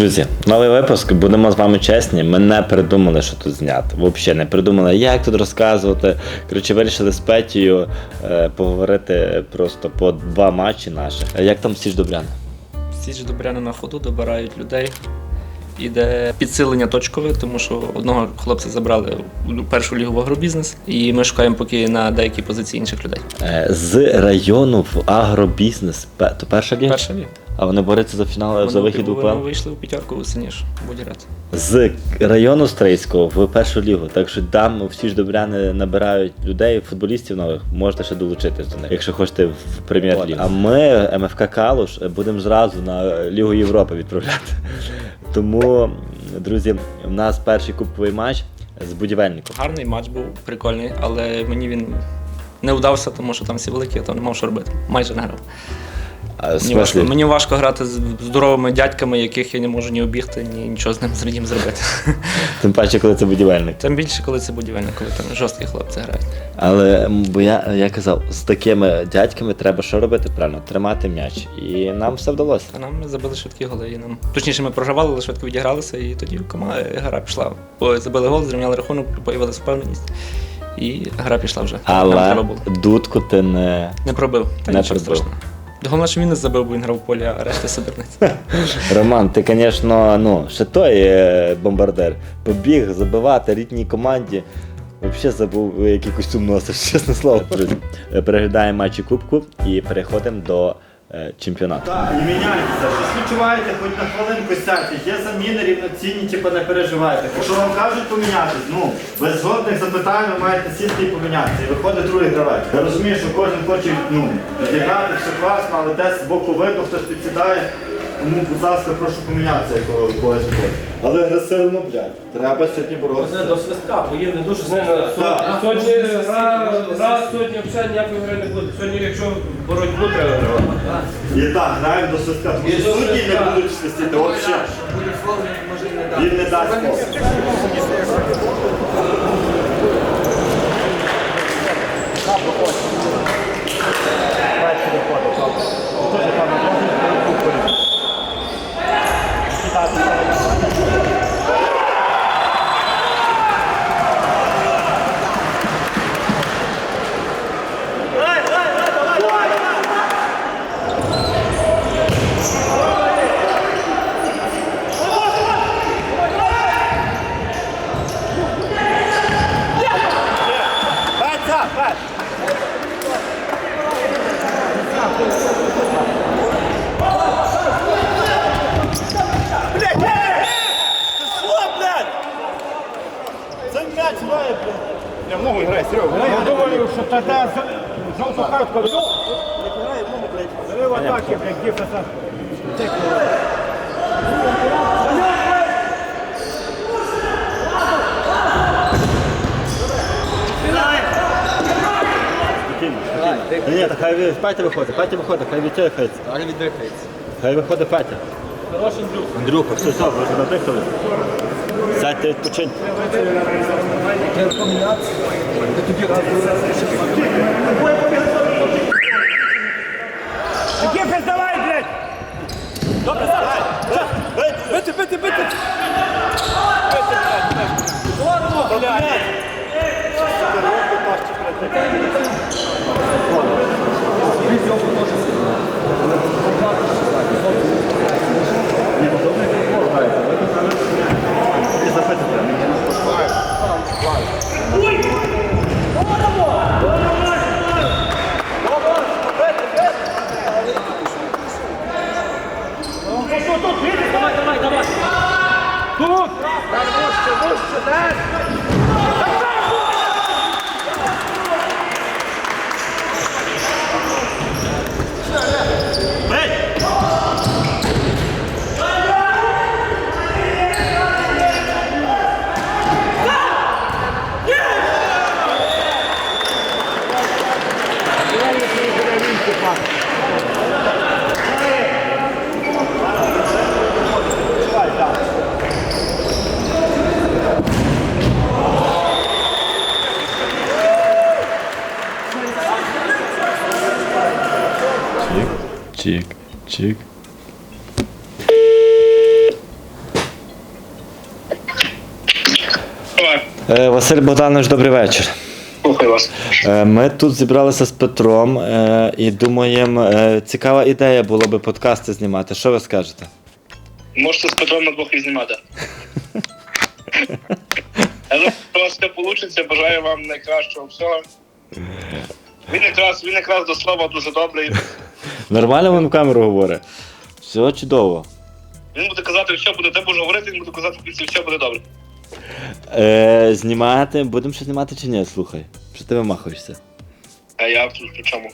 Друзі, новий випуск. Будемо з вами чесні. Ми не придумали, що тут зняти. Взагалі не придумали, як тут розказувати. Коротше, вирішили з Петією е, поговорити просто по два матчі наших. Е, Як там Сіж Добрян? Січ Добряни на ходу добирають людей. Іде підсилення точкове, тому що одного хлопця забрали у першу лігу в агробізнес, і ми шукаємо поки на деякі позиції інших людей. Е, З району в агробізнес. Пе- То перша ліга? Перша ліга. А вони борються за фінал за Вони- вихід у Вони вийшли у п'ятерку сильніше, будь рад. З району Стрийського в першу лігу. Так що там всі ж добряни набирають людей, футболістів нових, можете ще долучитись до них, якщо хочете в прем'єр-лігу. А ми, МФК Калуш, будемо зразу на Лігу Європи відправляти. Тому, друзі, у нас перший кубковий матч з будівельником. Гарний матч був, прикольний, але мені він не вдався, тому що там всі великі, то не мав що робити. Майже не грав. Мені важко, мені важко грати з здоровими дядьками, яких я не можу ні обігти, ні нічого з ним з ним зробити. Тим паче, коли це будівельник. Тим більше, коли це будівельник, коли там жорсткі хлопці грають. Але бо я, я казав, з такими дядьками треба що робити правильно? Тримати м'яч. І нам все вдалося. А нам забили швидкі голи. І нам... Точніше, ми програвали, але швидко відігралися, і тоді команда гра пішла. Бо забили гол, зрівняли рахунок, появилася впевненість. І гра пішла вже. Але дудку ти не. Не пробив. Та Не пробив. страшного. Головне, що він не забив, бо він грав в полі, а решта сидерниць. Роман, ти, звісно, ну, ще той е, бомбардир. Побіг забивати рідній команді. Взагалі забув, який костюм чесне слово. Друзі, Переглядаємо матчі Кубку і переходимо до чемпіонату. Так, і міняється. Щось відчуваєте, хоч на хвилинку сядьте. Є заміни рівноцінні, типу не переживайте. Якщо вам кажуть помінятись, ну без жодних запитань ви маєте сісти і помінятися. І виходить другий гравець. Я розумію, що кожен хоче ну, відіграти, все класно, але десь з боку виду хтось підсідає. Тому, будь ласка, прошу помінятися якого когось. Але агресивно, блядь. Треба сьогодні Це боротися. до свистка, бо є не дуже Не, не, Так. Сьогодні гра, гра сьогодні взагалі ніякої гри не буде. Сьогодні, якщо боротьбу треба грати. І так, граємо до свистка. Тому що судді не будуть свистіти. Взагалі. Він не дасть фол. Я Зрив атаки, блядь, Гіфеса. Ні, ні, та хай ви- Петя виходить, Петя виходить, хай віддихається. Хай віддихається. Хай виходить Петя. Хороший Андрюха. Андрюха, все, все, ви вже надихали. Сядьте відпочиньте. Гіфес, давай, блядь! Бити, бити, бити! Oh! Чик, чик. Е, Василь Богданович, добрий вечір. Слухаю вас. Е, ми тут зібралися з Петром е, і думаємо, цікава ідея було би подкасти знімати. Що ви скажете? Можете з Петром на двох і знімати. Я у вас все вийде, бажаю вам найкращого всього. Він якраз, він якраз до слова дуже добрий. Нормально він в камеру говорить? Все чудово. Він буде казати, що буде, те буде говорити, він буде казати, що все буде добре. Е, знімати, будемо ще знімати чи ні? Слухай. Що ти вимахуєшся? А я при чому?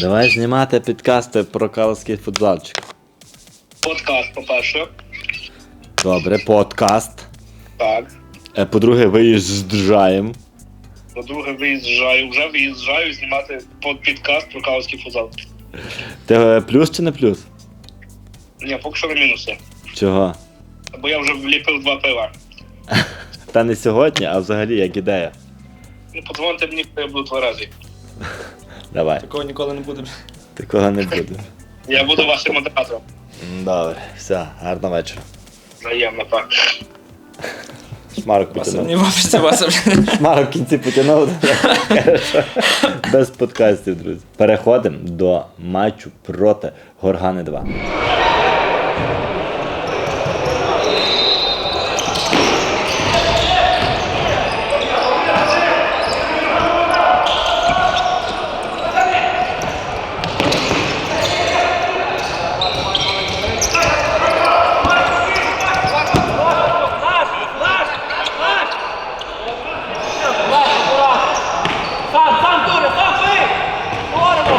Давай знімати підкасти про каловський футзалчик. Подкаст, по-перше. Добре, подкаст. Так. Е, по-друге, виїжджаємо. По-друге, виїжджаю, вже виїжджаю знімати под підкаст про кавський футзал. Ти е, плюс чи не плюс? Ні, поки що на мінуси. Чого? Бо я вже вліпив два пива. Та не сьогодні, а взагалі як ідея. Ну, подзвоните мені, коли я буду тверезий. Давай. Такого ніколи не буде. Такого не буде. Я буду вашим модератором. Добре, все, гарного вечора. Взаємно, так. Шмарок потягнув. Шмарок в кінці потягнув. Без подкастів, друзі. Переходимо до матчу проти Горгани 2. Сам, сам, Туля, сам, ви! Говоримо!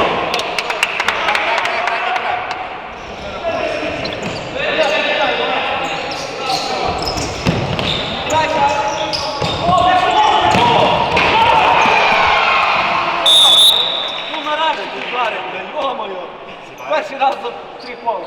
Ну, наразі ти вдарив, блядь, йо-моє! Перший раз за три кола.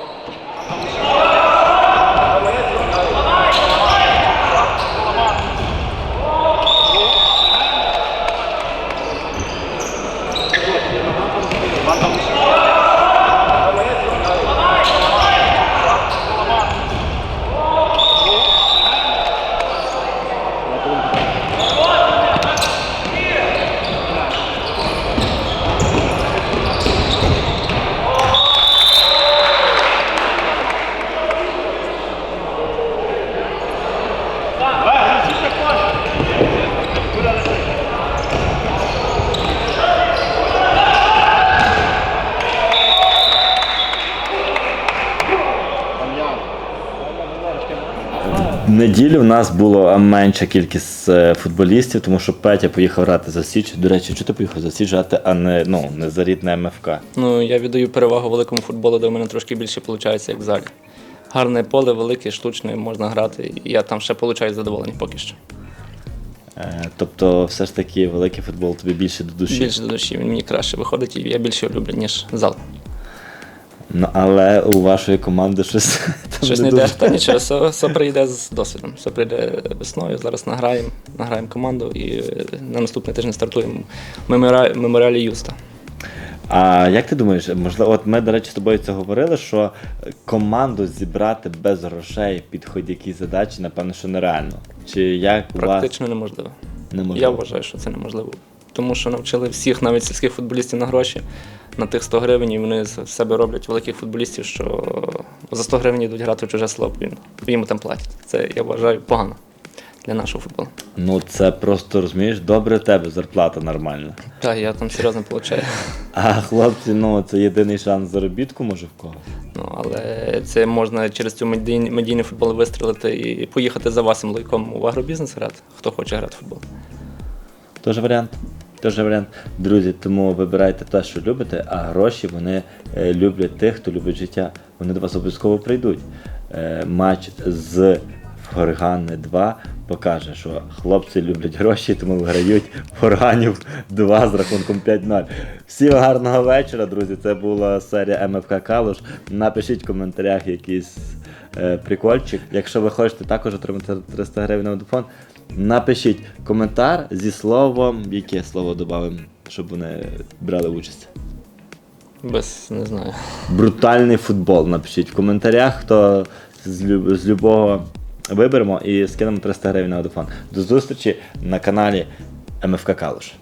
В неділю в нас було менша кількість е, футболістів, тому що Петя поїхав грати за Січ. До речі, чого ти поїхав за Січ грати, а не, ну, не за рідне МФК? Ну, я віддаю перевагу великому футболу, де в мене трошки більше виходить, як в залі. Гарне поле, велике, штучне, можна грати. Я там ще получаю задоволення поки що. Е, тобто, все ж таки, великий футбол тобі більше до душі. Більше до душі, він мені краще виходить, і я більше люблю, ніж зал. Ну, але у вашої команди щось там Щось не йде, дуже. та нічого, все, все прийде з досвідом. Все прийде весною. Зараз награємо, награємо команду і е, на наступний тиждень стартуємо меморіалі, меморіалі Юста. А як ти думаєш, можливо, от ми, до речі, з тобою це говорили, що команду зібрати без грошей під хоч-які задачі, напевно, що нереально. Чи як у вас Практично неможливо. неможливо? Я вважаю, що це неможливо. Тому що навчили всіх, навіть сільських футболістів на гроші на тих 100 гривень, і вони з себе роблять великих футболістів, що за 100 гривень йдуть грати в чуже село, їм- там платять. Це я вважаю погано для нашого футболу. Ну це просто розумієш, добре в тебе зарплата нормальна. Так, я там серйозно получаю. А хлопці, ну це єдиний шанс заробітку, може в когось. Ну, але це можна через цю медійний, медійний футбол вистрілити і поїхати за Васим Лойком в агробізнес грати, хто хоче грати в футбол. Тож варіант. Тож варіант. Друзі, тому вибирайте те, що любите, а гроші вони е, люблять тих, хто любить життя. Вони до вас обов'язково прийдуть. Е, матч з Горгани 2 покаже, що хлопці люблять гроші, тому виграють Горганів 2 з рахунком 5-0. Всім гарного вечора, друзі. Це була серія МФК Калуш. Напишіть в коментарях якийсь е, прикольчик. Якщо ви хочете також отримати 300 гривень на водофон, напишіть коментар зі словом, яке слово додамо, щоб вони брали участь. Без не знаю. Брутальний футбол. Напишіть в коментарях, хто з, люб- з любого виберемо і скинемо 300 гривень на водофон. До зустрічі на каналі МФК Калуш.